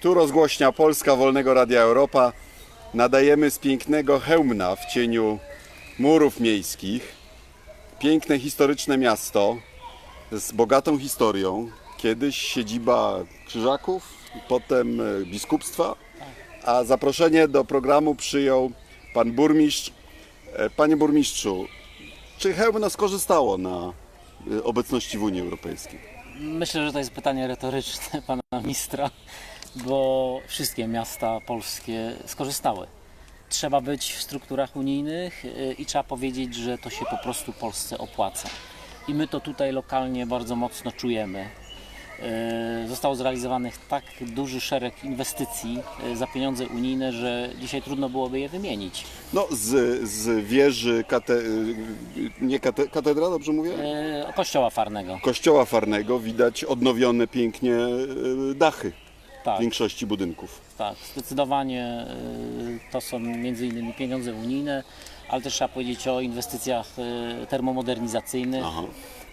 Tu rozgłośnia Polska Wolnego Radia Europa. Nadajemy z pięknego Chełmna w cieniu murów miejskich. Piękne historyczne miasto z bogatą historią. Kiedyś siedziba krzyżaków, potem e, biskupstwa, a zaproszenie do programu przyjął pan burmistrz. E, Panie burmistrzu, czy Chełmno skorzystało na e, obecności w Unii Europejskiej? Myślę, że to jest pytanie retoryczne pana ministra, bo wszystkie miasta polskie skorzystały. Trzeba być w strukturach unijnych y, i trzeba powiedzieć, że to się po prostu Polsce opłaca. I my to tutaj lokalnie bardzo mocno czujemy. Y, Został zrealizowanych tak duży szereg inwestycji y, za pieniądze unijne, że dzisiaj trudno byłoby je wymienić. No, z, z wieży, kate, nie kate, katedra, dobrze mówię? Kościoła Farnego. Kościoła Farnego widać odnowione pięknie dachy Tak. większości budynków. Tak, zdecydowanie y, to są między innymi pieniądze unijne, ale też trzeba powiedzieć o inwestycjach y, termomodernizacyjnych, Aha.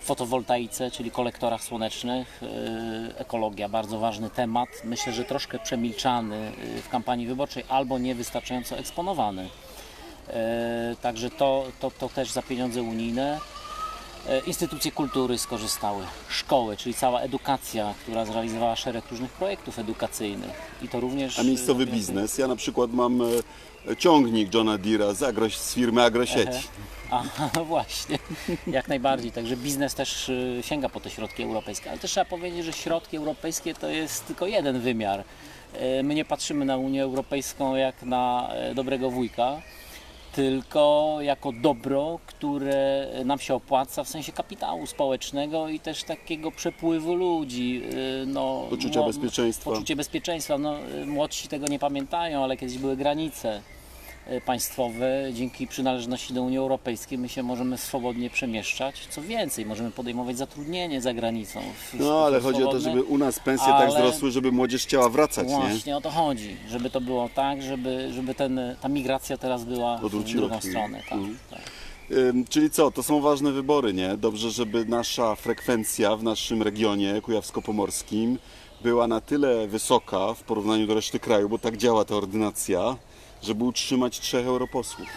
fotowoltaice, czyli kolektorach słonecznych, y, ekologia, bardzo ważny temat. Myślę, że troszkę przemilczany w kampanii wyborczej albo niewystarczająco eksponowany. Także to, to, to też za pieniądze unijne. E, Instytucje kultury skorzystały, szkoły, czyli cała edukacja, która zrealizowała szereg różnych projektów edukacyjnych i to również... A miejscowy e, biznes. Ja na przykład mam e, ciągnik Johna Deere'a z, agro, z firmy Agrosieci. A, no właśnie, jak najbardziej. Także biznes też sięga po te środki europejskie, ale też trzeba powiedzieć, że środki europejskie to jest tylko jeden wymiar. My nie patrzymy na Unię Europejską jak na dobrego wujka, tylko jako dobro, które nam się opłaca w sensie kapitału społecznego i też takiego przepływu ludzi. y, No, Poczucia bezpieczeństwa. Poczucie bezpieczeństwa. No, y, młodsi tego nie pamiętają, ale kiedyś były granice państwowe. Dzięki przynależności do Unii Europejskiej my się możemy swobodnie przemieszczać. Co więcej, możemy podejmować zatrudnienie za granicą. w No ale chodzi o to, swobodny. żeby u nas pensje tak ale- wzrosły, żeby młodzież chciała wracać, nie? Właśnie o to chodzi, żeby to było tak, żeby, żeby ten, ta migracja teraz była w Odwróciła drugą się. stronę. Tak, Mhm. tak. Ym, Czyli co, to są ważne wybory, nie? Dobrze, żeby nasza frekwencja w naszym regionie kujawsko-pomorskim była na tyle wysoka w porównaniu do reszty kraju, bo tak działa ta ordynacja, żeby utrzymać trzech europosłów.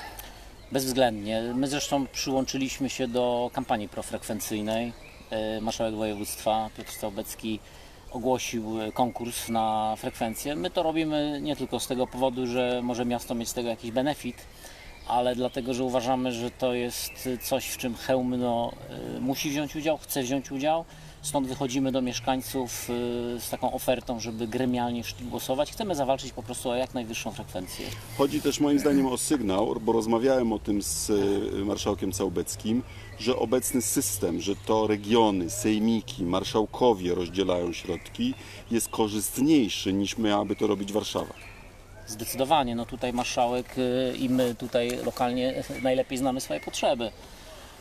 Bezwzględnie. My zresztą przyłączyliśmy się do kampanii profrekwencyjnej. E, Marszałek województwa Piotr Stałbecki ogłosił e, konkurs na frekwencję. My to robimy nie tylko z tego powodu, że może miasto mieć z tego jakiś benefit, ale dlatego, że uważamy, że to jest coś, w czym Chełmno e, musi wziąć udział, chce wziąć udział. Stąd wychodzimy do mieszkańców e, z taką ofertą, żeby gremialnie głosować. Chcemy zawalczyć po prostu o jak najwyższą frekwencję. Chodzi też moim zdaniem o sygnał, bo rozmawiałem o tym z y, marszałkiem Całbeckim, że obecny system, że to regiony, sejmiki, marszałkowie rozdzielają środki, jest korzystniejszy niż miałaby to robić Warszawa. Zdecydowanie, no tutaj marszałek y, i my tutaj lokalnie najlepiej znamy swoje potrzeby.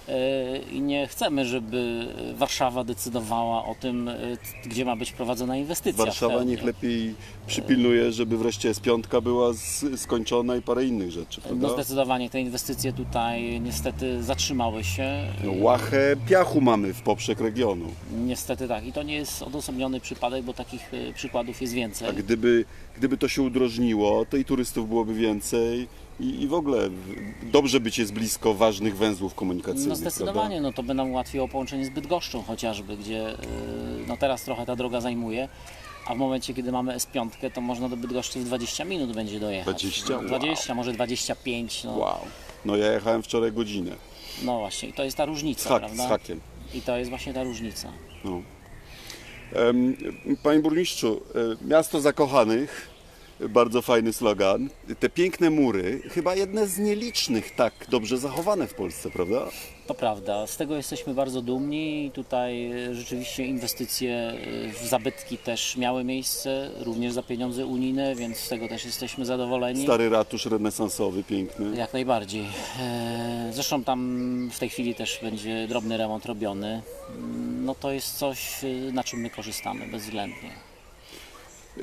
Y, I nie chcemy, żeby Warszawa decydowała o tym, y, gdzie ma być prowadzona inwestycja. Warszawa niech lepiej przypilnuje, żeby wreszcie S5 była z, skończona i parę innych rzeczy, prawda? No zdecydowanie te inwestycje tutaj niestety zatrzymały się. No, łachę piachu mamy w poprzek regionu. Niestety tak. I to nie jest odosobniony przypadek, bo takich y, przykładów jest więcej. A gdyby, gdyby to się udrożniło, to i turystów byłoby więcej i, i w ogóle dobrze być jest blisko ważnych węzłów komunikacyjnych. No zdecydowanie, no to by nam ułatwiło połączenie z Bydgoszczą chociażby, gdzie yy, no teraz trochę ta droga zajmuje, a w momencie, kiedy mamy S5, to można do Bydgoszczy w 20 minut będzie dojechać. 20? No, 20, może 25, no, Wow. No ja jechałem wczoraj godzinę no właśnie, i to jest ta różnica, z, hak, prawda? z hakiem. I to jest właśnie ta różnica. No. Panie burmistrzu, e, miasto zakochanych, bardzo fajny slogan. Te piękne mury, chyba jedne z nielicznych tak dobrze zachowane w Polsce, prawda? To prawda, z tego jesteśmy bardzo dumni i tutaj e, rzeczywiście inwestycje e, w zabytki też miały miejsce, również za pieniądze unijne, więc z tego też jesteśmy zadowoleni. Stary ratusz renesansowy, piękny. Jak najbardziej. E, Zresztą tam w tej chwili też będzie drobny remont robiony. Mm, No to jest coś, na czym my korzystamy bezwzględnie.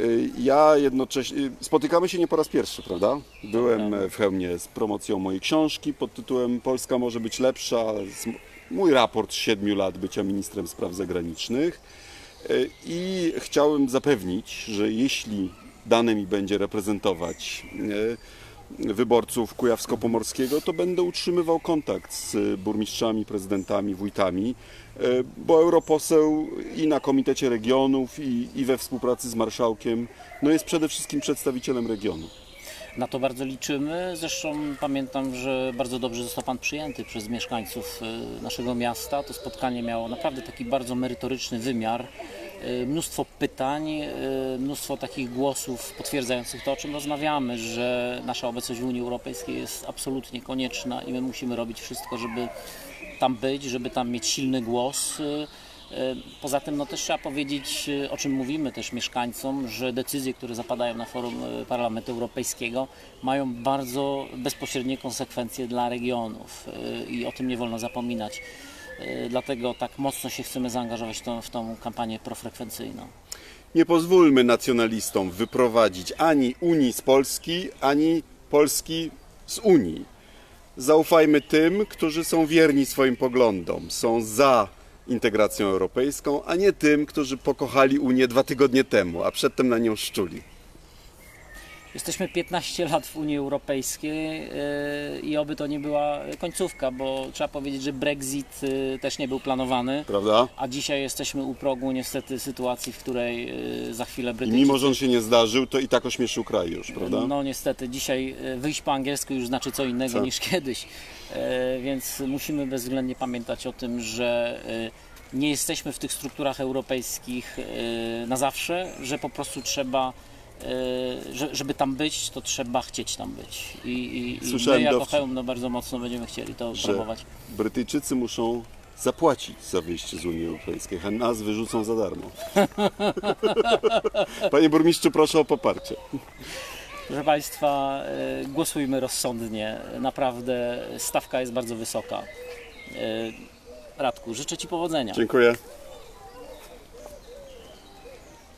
Y, Ja jednocześnie, y, spotykamy się nie po raz pierwszy, prawda? Byłem e, w Chełmie z promocją mojej książki pod tytułem Polska może być lepsza. Mój raport z siedmiu lat bycia ministrem spraw zagranicznych. Y, I chciałem zapewnić, że jeśli dane mi będzie reprezentować wyborców Kujawsko-Pomorskiego, to będę utrzymywał kontakt z burmistrzami, prezydentami, wójtami, e, bo europoseł i na Komitecie Regionów, i, i we współpracy z marszałkiem, no jest przede wszystkim przedstawicielem regionu. Na to bardzo liczymy. Zresztą pamiętam, że bardzo dobrze został Pan przyjęty przez mieszkańców y, naszego miasta. To spotkanie miało naprawdę taki bardzo merytoryczny wymiar. Y, Mnóstwo pytań, y, mnóstwo takich głosów potwierdzających to, o czym rozmawiamy, że nasza obecność w Unii Europejskiej jest absolutnie konieczna i my musimy robić wszystko, żeby tam być, żeby tam mieć silny głos. E, Poza tym no też trzeba powiedzieć, e, o czym mówimy też mieszkańcom, że decyzje, które zapadają na forum e, Parlamentu Europejskiego mają bardzo bezpośrednie konsekwencje dla regionów e, i o tym nie wolno zapominać. E, Dlatego tak mocno się chcemy zaangażować w tą, kampanię profrekwencyjną. Nie pozwólmy nacjonalistom wyprowadzić ani Unii z Polski, ani Polski z Unii. Zaufajmy tym, którzy są wierni swoim poglądom, są za integracją europejską, a nie tym, którzy pokochali Unię dwa tygodnie temu, a przedtem na nią szczuli. Jesteśmy 15 lat w Unii Europejskiej e, i oby to nie była końcówka, bo trzeba powiedzieć, że Brexit e, też nie był planowany. Prawda? A dzisiaj jesteśmy u progu niestety sytuacji, w której y, za chwilę I Brytyjczycy... mimo, że on się nie zdarzył, to i tak ośmieszył kraj już, prawda? No niestety, dzisiaj wyjść po angielsku już znaczy co innego Co? niż kiedyś. E, Więc musimy bezwzględnie pamiętać o tym, że nie jesteśmy w tych strukturach europejskich na zawsze, że po prostu trzeba żeby tam być, to trzeba chcieć tam być. I, i, i my jako Heum no, bardzo mocno będziemy chcieli to promować. Brytyjczycy muszą zapłacić za wyjście z Unii Europejskiej, a nas wyrzucą za darmo. Panie burmistrzu, proszę o poparcie. Proszę Państwa, e, głosujmy rozsądnie. Naprawdę stawka jest bardzo wysoka. E, Radku, życzę Ci powodzenia. Dziękuję.